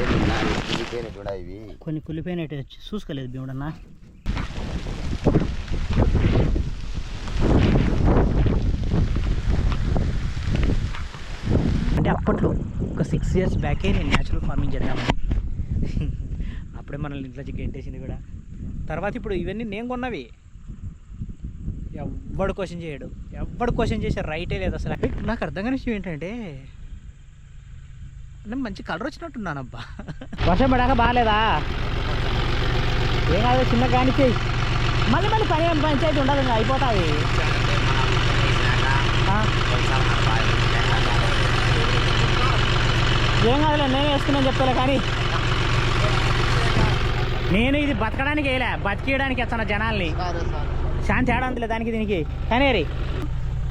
ఇవి కొన్ని కుళ్ళిపోయినట్టు చూసుకోలేదు భీముడన్న. అంటే అప్పట్లో ఒక సిక్స్ ఇయర్స్ బ్యాకే నేను న్యాచురల్ ఫార్మింగ్ చేద్దామని. అప్పుడే మనల్ని ఇంట్లో గెంటేసింది కూడా. తర్వాత ఇప్పుడు ఇవన్నీ నేను కొన్నవి. ఎవ్వడు క్వశ్చన్ చేయడు. ఎవ్వడు క్వశ్చన్ చేసే రైటే లేదు అసలు. నాకు అర్థం కాని విషయం ఏంటంటే నేను మంచి కలర్ వచ్చినట్టున్నాను అబ్బా వర్షం పడాక బాగాలేదా? ఏం కాదు చిన్న కాని మళ్ళీ మళ్ళీ పని పంచాయతీ ఉండదు ఇంకా అయిపోతాయి ఏం కాదులే నేను వేసుకున్నాను చెప్తాలే కానీ. నేను ఇది బతకడానికి వేయలే బతికేయడానికి వచ్చాను జనాల్ని. శాంతి తేడా అందులే దానికి దీనికి. కానీ రే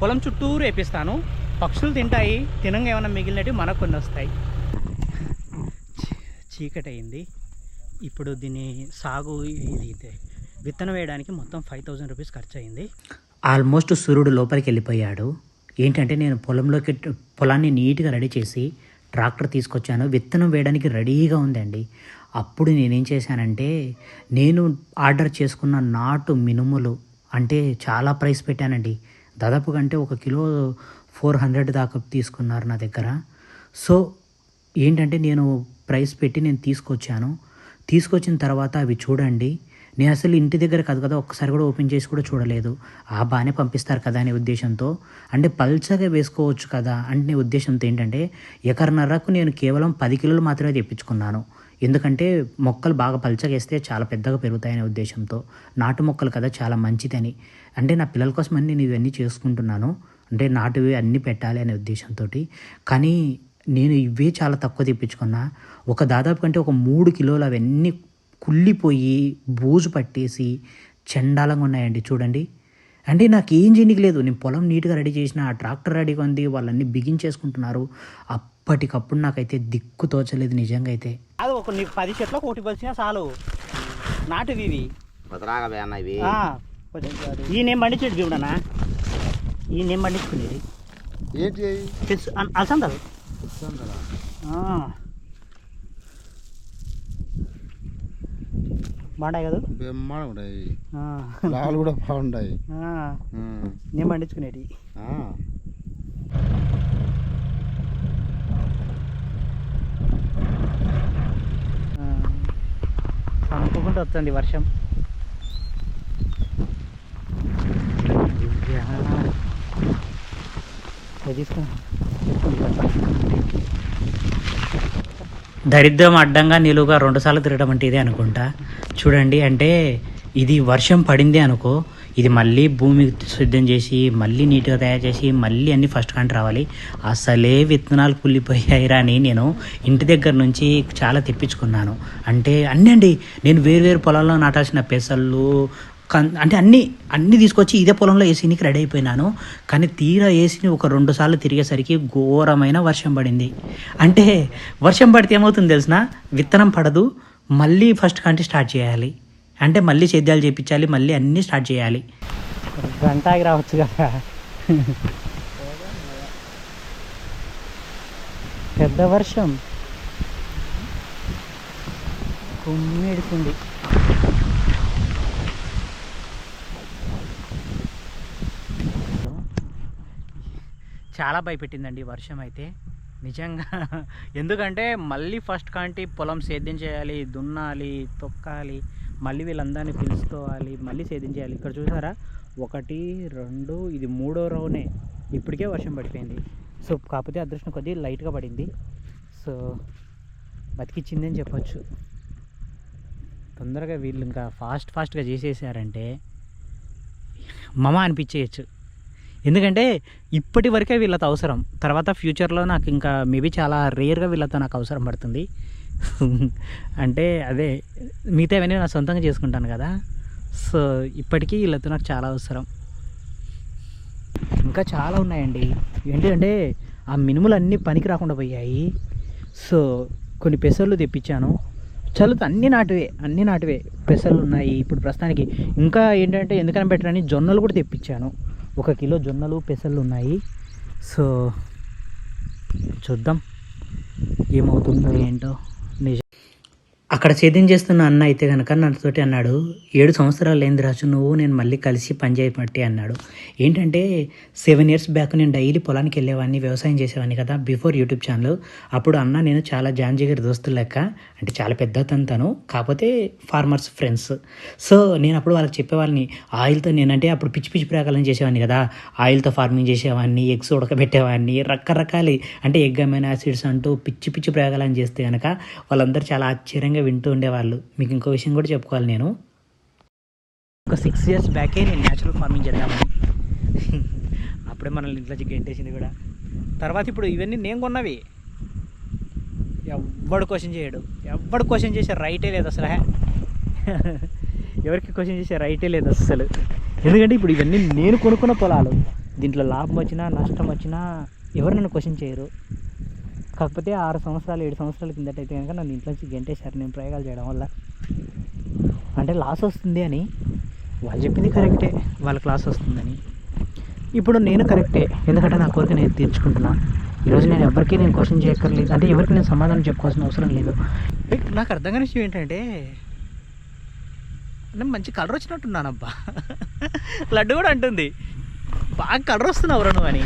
పొలం చుట్టూరు వేపిస్తాను పక్షులు తింటాయి తినంగా ఏమైనా మిగిలినట్టు మనకు కొన్ని వస్తాయి. చీకటి అయింది ఇప్పుడు దీని సాగు ఇది ఇది విత్తనం వేయడానికి మొత్తం ఫైవ్ థౌజండ్ రూపీస్ ఖర్చు అయింది ఆల్మోస్ట్ సూర్యుడు లోపలికి వెళ్ళిపోయాడు ఏంటంటే నేను పొలంలోకి పొలాన్ని నీట్గా రెడీ చేసి ట్రాక్టర్ తీసుకొచ్చాను. విత్తనం వేయడానికి రెడీగా ఉందండి. అప్పుడు నేనేం చేశానంటే నేను ఆర్డర్ చేసుకున్న నాటు మినుములు అంటే చాలా ప్రైస్ పెట్టానండి. దాదాపు కంటే ఒక కిలో ఫోర్ హండ్రెడ్ దాకా తీసుకున్నారు నా దగ్గర. సో ఏంటంటే నేను ప్రైస్ పెట్టి నేను తీసుకొచ్చాను. తీసుకొచ్చిన తర్వాత అవి చూడండి. నేను అసలు ఇంటి దగ్గర కాదు కదా ఒక్కసారి కూడా ఓపెన్ చేసి కూడా చూడలేదు. ఆ బాగానే పంపిస్తారు కదా అనే ఉద్దేశంతో. అంటే పల్చగా వేసుకోవచ్చు కదా అంటే ఉద్దేశంతో ఏంటంటే ఎకరన్నరకు నేను కేవలం పది కిలోలు మాత్రమే తెప్పించుకున్నాను. ఎందుకంటే మొక్కలు బాగా పల్చగా వేస్తే చాలా పెద్దగా పెరుగుతాయనే ఉద్దేశంతో. నాటు మొక్కలు కదా చాలా మంచిదని. అంటే నా పిల్లల కోసం నేను ఇవన్నీ చేసుకుంటున్నాను. అంటే నాటువి అన్నీ పెట్టాలి అనే ఉద్దేశంతో కానీ నేను ఇవే చాలా తక్కువ తెప్పించుకున్నా. ఒక దాదాపు కంటే ఒక మూడు కిలోలు అవన్నీ కుళ్ళిపోయి బూజు పట్టేసి చండాలంగా ఉన్నాయండి చూడండి. అంటే నాకు ఏం చేయనికి లేదు. నేను పొలం నీట్గా రెడీ చేసిన ఆ ట్రాక్టర్ రెడీగా ఉంది వాళ్ళన్నీ బిగించేసుకుంటున్నారు. అప్పటికప్పుడు నాకైతే దిక్కు తోచలేదు నిజంగా అయితే. అది ఒక నీ పది చెట్లకు ఒకటి వచ్చినా చాలు. నాటువి ఇవి. ఈ నేను పండించేది చూడనా ఈ నేను పండించుకునేది. ఏంటి? బాగుంటాయి కదా? బ్రహ్మాండంగా ఉంటాయి. లాలు కూడా బాగుంటాయి. నేను పండించుకునేటి. అనుకోకుండా వస్తుంది వర్షం. తీసుకో దరిద్రం అడ్డంగా నిలువుగా రెండుసార్లు తిరగడం అంటే ఇదే అనుకుంటా. చూడండి అంటే ఇది వర్షం పడింది అనుకో ఇది మళ్ళీ భూమి సిద్ధం చేసి మళ్ళీ నీట్గా తయారు చేసి మళ్ళీ అన్నీ ఫస్ట్ కంటే రావాలి. అసలే విత్తనాలు కుళ్ళిపోయాయిరా అని నేను ఇంటి దగ్గర నుంచి చాలా తెప్పించుకున్నాను. అంటే అన్నీ అండి నేను వేరు వేరు పొలాల్లో నాటాల్సిన పెసళ్ళు అంటే అన్నీ అన్నీ తీసుకొచ్చి ఇదే పొలంలో ఏసీనికి రెడీ అయిపోయినాను. కానీ తీరా ఏసీని ఒక రెండు సార్లు తిరిగేసరికి ఘోరమైన వర్షం పడింది. అంటే వర్షం పడితే ఏమవుతుంది తెలిసిన? విత్తనం పడదు. మళ్ళీ ఫస్ట్ కంటే స్టార్ట్ చేయాలి. అంటే మళ్ళీ సేద్యాలు చేయించాలి మళ్ళీ అన్నీ స్టార్ట్ చేయాలి. గంట రావచ్చు కదా. పెద్ద వర్షం. కుమ్మిడుతుంది చాలా భయపెట్టిందండి వర్షం అయితే. నిజంగా. ఎందుకంటే మళ్ళీ ఫస్ట్ కాంటి పొలం సేద్యం చేయాలి దున్నాలి తొక్కాలి మళ్ళీ వీళ్ళందరినీ పిలుచుకోవాలి మళ్ళీ సేద్యం చేయాలి. ఇక్కడ చూసారా? ఒకటి రెండు ఇది మూడో రౌనే ఇప్పటికే వర్షం పడిపోయింది. సో కాకపోతే అదృష్టం కొద్దీ లైట్గా పడింది. సో బతికిచ్చిందని చెప్పొచ్చు. తొందరగా వీళ్ళు ఇంకా ఫాస్ట్ ఫాస్ట్గా చేసేసారంటే మమ అనిపించేయచ్చు. ఎందుకంటే ఇప్పటి వరకే వీళ్ళతో అవసరం. తర్వాత ఫ్యూచర్లో నాకు ఇంకా మేబీ చాలా రేర్గా వీళ్ళతో నాకు అవసరం పడుతుంది. అంటే అదే మిగతా ఇవన్నీ నా సొంతంగా చేసుకుంటాను కదా. సో ఇప్పటికీ వీళ్ళతో నాకు చాలా అవసరం. ఇంకా చాలా ఉన్నాయండి. ఏంటంటే ఆ మినుములు అన్నీ పనికి రాకుండా పోయాయి. సో కొన్ని పెసర్లు తెప్పించాను. చలుత అన్ని నాటివే అన్ని నాటివే పెసర్లు ఉన్నాయి. ఇప్పుడు ప్రస్తుతానికి ఇంకా ఏంటంటే ఎందుకని పెట్టరని జొన్నలు కూడా తెప్పించాను. ఒక కిలో జొన్నలు పెసలు ఉన్నాయి. సో చూద్దాం ఏమవుతుందో ఏంటో. అక్కడ సేద్యం చేస్తున్న అన్న అయితే కనుక నాతోటి అన్నాడు ఏడు సంవత్సరాలు ఏంది రాజు నువ్వు నేను మళ్ళీ కలిసి పని చేయబట్టి అన్నాడు. ఏంటంటే సెవెన్ ఇయర్స్ బ్యాక్ నేను డైలీ పొలానికి వెళ్ళేవాడిని వ్యవసాయం చేసేవాడిని కదా బిఫోర్ యూట్యూబ్ ఛానల్ అప్పుడు అన్న నేను చాలా జాన్ దోస్తులు లెక్క అంటే చాలా పెద్ద తను కాకపోతే ఫార్మర్స్ ఫ్రెండ్స్ సో నేను అప్పుడు వాళ్ళకి చెప్పేవాళ్ళని ఆయిల్తో నేనంటే అప్పుడు పిచ్చి పిచ్చి ప్రకారం చేసేవాడిని కదా ఆయిల్తో ఫార్మింగ్ చేసేవాడిని ఎగ్స్ ఉడకబెట్టేవాడిని రకరకాల అంటే ఎగ్ అమైన్ యాసిడ్స్ అంటూ పిచ్చి పిచ్చి ప్రయోగాలను చేస్తే కనుక వాళ్ళందరూ చాలా ఆశ్చర్యంగా వింటూ ఉండేవాళ్ళు. మీకు ఇంకో విషయం కూడా చెప్పుకోవాలి నేను. ఒక సిక్స్ ఇయర్స్ బ్యాకే నేను న్యాచురల్ ఫార్మింగ్ చేద్దామని. అప్పుడే మనల్ని ఇంట్లో గెంటేసింది కూడా. తర్వాత ఇప్పుడు ఇవన్నీ నేను కొన్నవి. ఎవ్వడు క్వశ్చన్ చేయడు. ఎవ్వడు క్వశ్చన్ చేసే రైటే లేదు అసలు. ఎవరికి క్వశ్చన్ చేసే రైటే లేదు అసలు. ఎందుకంటే ఇప్పుడు ఇవన్నీ నేను కొనుక్కున్న పొలాలు. దీంట్లో లాభం వచ్చినా నష్టం వచ్చినా ఎవరు నన్ను క్వశ్చన్ చేయరు. కాకపోతే ఆరు సంవత్సరాలు ఏడు సంవత్సరాల కిందట అయితే కనుక నన్ను ఇంట్లో నుంచి గెంటేశారు. నేను ప్రయోగాలు చేయడం వల్ల. అంటే లాస్ వస్తుంది అని వాళ్ళు చెప్పింది కరెక్టే. వాళ్ళకి లాస్ వస్తుందని ఇప్పుడు నేను కరెక్టే. ఎందుకంటే నా కోరిక నేను తీర్చుకుంటున్నా. ఈరోజు నేను ఎవరికి నేను క్వశ్చన్ చేయక్కర్లేదు. అంటే ఎవరికి నేను సమాధానం చెప్పుకోవాల్సిన అవసరం లేదు. నాకు అర్థం కాని విషయం ఏంటంటే నేను మంచి కలర్ వచ్చినట్టున్నానబ్బా. లడ్డు కూడా అంటుంది. బాగా కలర్ వస్తున్నావు రా నువ్వు అని.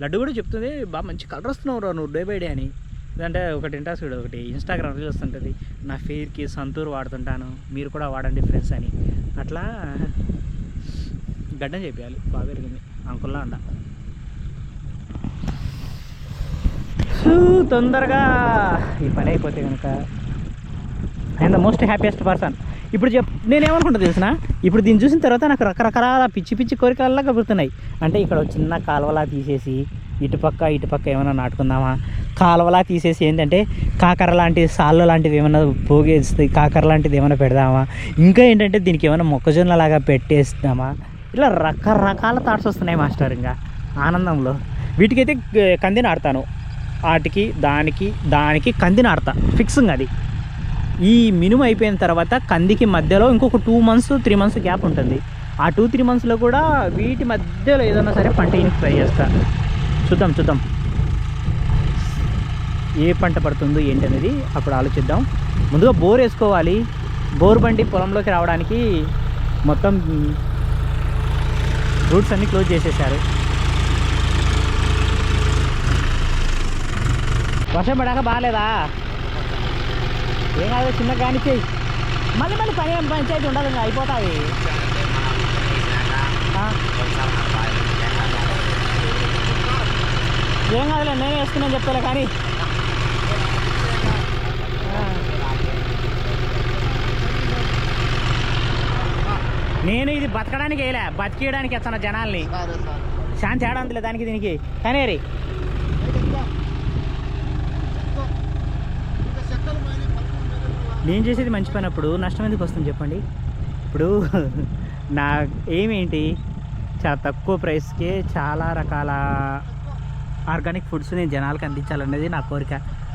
లడ్డు కూడా చెప్తుంది బాగా మంచి కలర్ వస్తున్నావు రా నువ్వు డే బై డే అని. అంటే ఒకటి ఇంటా చూడు ఒకటి ఇన్స్టాగ్రామ్ రీల్స్ వస్తుంటుంది. నా ఫేర్కి సంతూర్ వాడుతుంటాను మీరు కూడా వాడండి ఫ్రెండ్స్ అని. అట్లా గడ్డం చెప్పాలి బాగా పెరిగింది. అంకుల్లా అండ తొందరగా ఈ పని అయిపోతే కనుక I'm the most happiest person. ఇప్పుడు చెప్ నేనేమనుకుంటా తెలిసిన? ఇప్పుడు దీన్ని చూసిన తర్వాత నాకు రకరకాల పిచ్చి పిచ్చి కోరికల్లా కలుగుతున్నాయి అంటే ఇక్కడ చిన్న కాలువలా తీసేసి ఇటుపక్క ఇటుపక్క ఏమైనా నాటుకుందామా? కాలువలా తీసేసి ఏంటంటే కాకర లాంటి సాళ్ళు లాంటివి ఏమైనా పోగేస్తే కాకర లాంటిది ఏమైనా పెడదామా? ఇంకా ఏంటంటే దీనికి ఏమైనా మొక్కజొన్న లాగా పెట్టేస్తామా? ఇలా రకరకాల థాట్స్ వస్తున్నాయి మాస్టర్ ఇంకా ఆనందంలో. వీటికైతే గ- కంది నాడతాను వాటికి దానికి దానికి కంది నాడతా ఫిక్సింగ్ అది. ఈ మినిమం అయిపోయిన తర్వాత కందికి మధ్యలో ఇంకొక two months three months gap ఉంటుంది. ఆ టూ త్రీ మంత్స్లో కూడా వీటి మధ్యలో ఏదైనా సరే పంట ట్రై చేస్తా. చూద్దాం చూద్దాం. ఏ పంట పడుతుందో ఏంటి అనేది అప్పుడు ఆలోచిద్దాం. ముందుగా బోర్ వేసుకోవాలి. బోర్ బండి పొలంలోకి రావడానికి మొత్తం రూట్స్ అన్నీ క్లోజ్ చేసేసారు వర్షం పడాక బాగాలేదా ఏం కాదు చిన్న కానిచ్చి మళ్ళీ మళ్ళీ పని ఏం పంచాయతీ ఉండదు ఇంకా అయిపోతుంది. ఆ. ఏం కాదులే నేనే వేసుకున్నాను చెప్తాలే కానీ. నేను ఇది బతకడానికి వేయలే బతికేయడానికి వచ్చాను జనాల్ని. శాంతి తేడా ఉందిలే దానికి దీనికి. కానీ నేను చేసేది మంచి పని అప్పుడు నష్టం ఎందుకు వస్తుంది చెప్పండి? ఇప్పుడు నా ఏమేంటి? చాలా తక్కువ ప్రైస్కే చాలా రకాల ఆర్గానిక్ ఫుడ్స్ నేను జనాలకు అందించాలనేది నా కోరిక.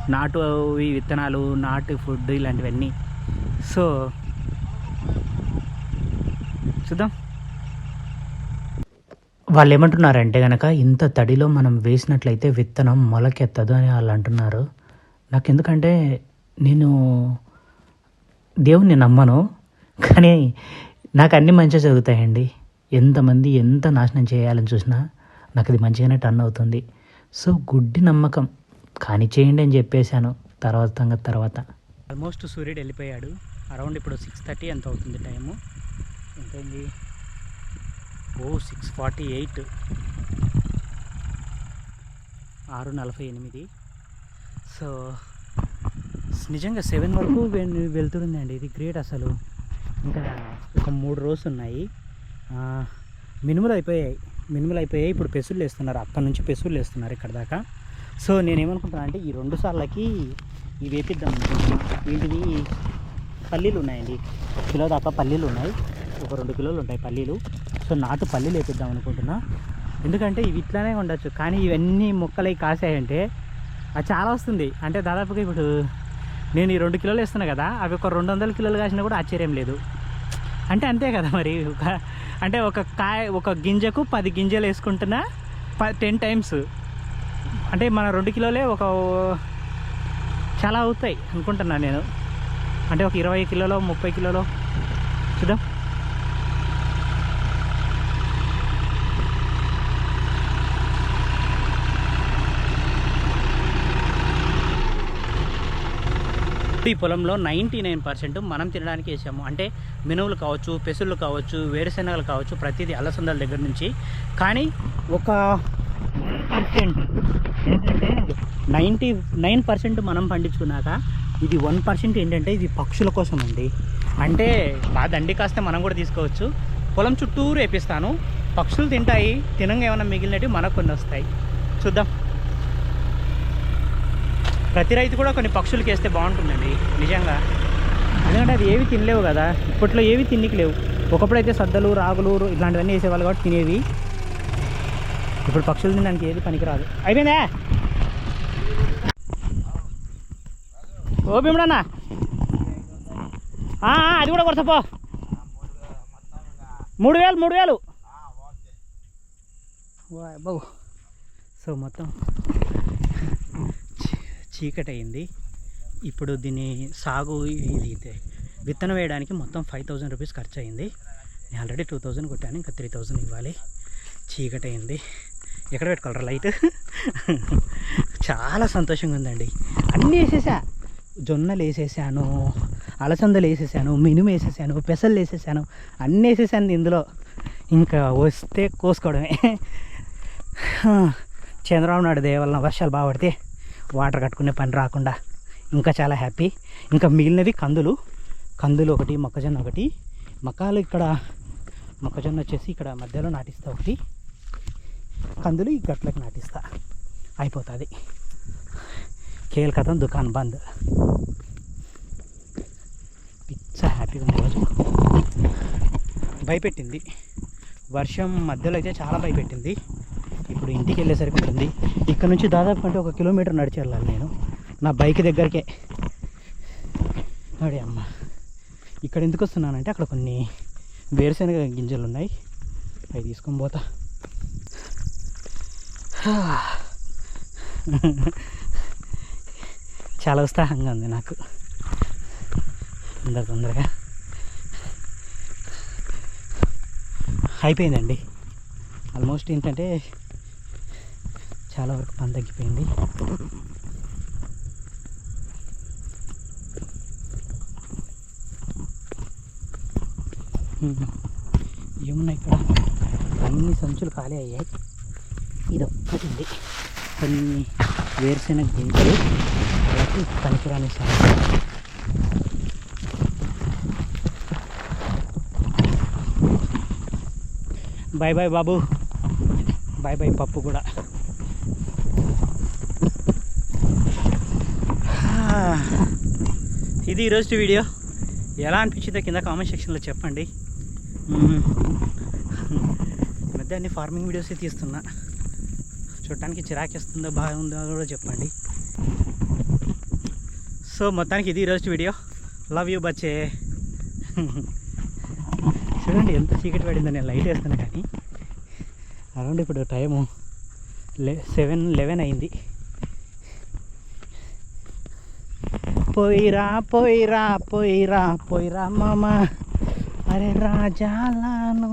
నాటు ఈ విత్తనాలు నాటు ఫుడ్ ఇలాంటివన్నీ. సో చూద్దాం. వాళ్ళు ఏమంటున్నారంటే కనుక ఇంత తడిలో మనం వేసినట్లయితే విత్తనం మొలకెత్తదు అని వాళ్ళు అంటున్నారు. నాకు ఎందుకంటే నేను దేవుణ్ణి నమ్మను కానీ నాకు అన్ని మంచిగా జరుగుతాయండి. ఎంతమంది ఎంత నాశనం చేయాలని చూసినా నాకు అది మంచిగానే టర్న్ అవుతుంది. సో గుడ్డి నమ్మకం. కానీ చేయండి అని చెప్పేశాను. తర్వాత తర్వాత. ఆల్మోస్ట్ సూర్యుడు వెళ్ళిపోయాడు. అరౌండ్ ఇప్పుడు సిక్స్ థర్టీ ఎంత అవుతుంది టైము ఎంతైంది? ఓ సిక్స్ ఫార్టీ ఎయిట్ ఆరు నలభై ఎనిమిది. సో నిజంగా సెవెన్ వరకు వె- వెళ్తుందండి ఇది గ్రేట్ అసలు. ఇంకా ఒక మూడు రోజులు ఉన్నాయి. మినుములు అయిపోయాయి. మినుములు అయిపోయాయి. ఇప్పుడు పెసులు వేస్తున్నారు. అక్కడ నుంచి పెసులు వేస్తున్నారు ఇక్కడ దాకా. సో నేనేమనుకుంటున్నా అంటే ఈ రెండు సార్లకి ఇవి వేపిద్దాం. వీటివి పల్లీలు ఉన్నాయండి. కిలో దాకా పల్లీలు ఉన్నాయి. ఒక రెండు కిలోలు ఉంటాయి పల్లీలు. సో నాటు పల్లీలు వేపిద్దాం అనుకుంటున్నా. ఎందుకంటే ఇవి ఇట్లానే ఉండొచ్చు. కానీ ఇవన్నీ మొక్కలై కాసాయంటే అది చాలా వస్తుంది. అంటే దాదాపుగా ఇప్పుడు నేను ఈ రెండు కిలోలు వేస్తున్నా కదా అవి ఒక రెండు వందల కిలోలు కాసినా కూడా ఆశ్చర్యం లేదు. అంటే అంతే కదా మరి ఒక అంటే ఒక కాయ ఒక గింజకు పది గింజలు వేసుకుంటున్నా ప టెన్ టైమ్స్ అంటే మన రెండు కిలోలే ఒక చాలా అవుతాయి అనుకుంటున్నాను నేను. అంటే ఒక ఇరవై కిలోలో ముప్పై కిలోలో చూద్దాం. ఈ పొలంలో నైంటీ నైన్ పర్సెంట్ మనం తినడానికి వేసాము. అంటే మినువులు కావచ్చు పెసులు కావచ్చు వేరుశెనగలు కావచ్చు ప్రతిదీ అలసందల దగ్గర నుంచి. కానీ ఒక పర్సెంట్ ఏంటంటే నైంటీ నైన్ పర్సెంట్ మనం పండించుకున్నాక ఇది వన్ పర్సెంట్ ఏంటంటే ఇది పక్షుల కోసం అండి అంటే బాగా దండి కాస్తే మనం కూడా తీసుకోవచ్చు. పొలం చుట్టూరు వేపిస్తాను. పక్షులు తింటాయి తినంగా ఏమైనా మిగిలినవి మనకు కొన్ని వస్తాయి. చూద్దాం. ప్రతి రైతు కూడా కొన్ని పక్షులకి వేస్తే బాగుంటుందండి నిజంగా. ఎందుకంటే అది ఏవి తినలేవు కదా ఇప్పట్లో ఏవి తిన్నికి లేవు. ఒకప్పుడైతే సద్దలు రాగులు ఇట్లాంటివన్నీ వేసేవాళ్ళు కాబట్టి తినేవి. ఇప్పుడు పక్షులు తినడానికి ఏది పనికిరాదు. అయిపోయిందా? ఓ భీముడన్నా. అది కూడా కొడతా పో. మూడు వేలు మూడు వేలు. బాబు సో మొత్తం చీకటి అయింది ఇప్పుడు దీన్ని సాగు ఇది విత్తనం వేయడానికి మొత్తం ఫైవ్ థౌజండ్ రూపీస్ ఖర్చు అయింది నేను ఆల్రెడీ టూ థౌజండ్ కొట్టాను ఇంకా త్రీ థౌజండ్ ఇవ్వాలి. చీకటి అయింది ఎక్కడ పెట్టుకోవాలరా లైట్? చాలా సంతోషంగా ఉందండి అన్నీ వేసేసా. జొన్నలు వేసేసాను అలసందలు వేసేసాను మినుము వేసేసాను పెసలు వేసేసాను అన్నీ వేసేసాను ఇందులో. ఇంకా వస్తే కోసుకోవడమే. చంద్రబాబు నాయుడు దయ వర్షాలు బాగా పడితే వాటర్ కట్టుకునే పని రాకుండా ఇంకా చాలా హ్యాపీ. ఇంకా మిగిలినవి కందులు. కందులు ఒకటి మొక్కజొన్న ఒకటి. మకాలు ఇక్కడ మొక్కజొన్న వచ్చేసి ఇక్కడ మధ్యలో నాటిస్తా ఒకటి. కందులు ఈ గట్లకు నాటిస్తా. అయిపోతుంది. కేల్ కథం దుకాన్ బంద్. పిచ్చ హ్యాపీగా ఉంది రోజు భయపెట్టింది. వర్షం మధ్యలో అయితే చాలా భయపెట్టింది. ఇప్పుడు ఇంటికి వెళ్ళేసరికి ఉంటుంది. ఇక్కడ నుంచి దాదాపు అంటే ఒక కిలోమీటర్ నడిచి వెళ్ళాలి నేను. నా బైక్ దగ్గరికే. అడే అమ్మ. ఇక్కడ ఎందుకు వస్తున్నానంటే అక్కడ కొన్ని వేరుశనగ గింజలు ఉన్నాయి. అవి తీసుకొని పోతా. చాలా ఉత్సాహంగా ఉంది నాకు. తొందర తొందరగా. అయిపోయిందండి. ఆల్మోస్ట్ ఏంటంటే చాలా వరకు పని తగ్గిపోయింది. ఏమున్నాయి ఇక్కడ? అన్ని సంచులు ఖాళీ అయ్యాయి. ఇది ఒక్కటి ఉంది కొన్ని వేరుశెనగ గింజలు అలాగే పనికిరాని సంచులు బాయ్ బాయ్ బాబు. బాయ్ బాయ్ పప్పు కూడా. ఇది ఈరోజు వీడియో. ఎలా అనిపించిందో కింద కామెంట్ సెక్షన్లో చెప్పండి. మధ్య అన్ని ఫార్మింగ్ వీడియోసే తీస్తున్నా. చూడటానికి చిరాకేస్తుందో బాగుందో కూడా చెప్పండి. సో మొత్తానికి ఇది ఈరోజు వీడియో. Love you బచ్చే. చూడండి ఎంత చీకటి పడిందో నేను లైట్ వేస్తాను కానీ. అరౌండ్ ఇప్పుడు టైము లె సెవెన్ లెవెన్ అయింది. పోయిరా పోయిరా పోయిరా పోయిరా మామ. అరే రాజాలను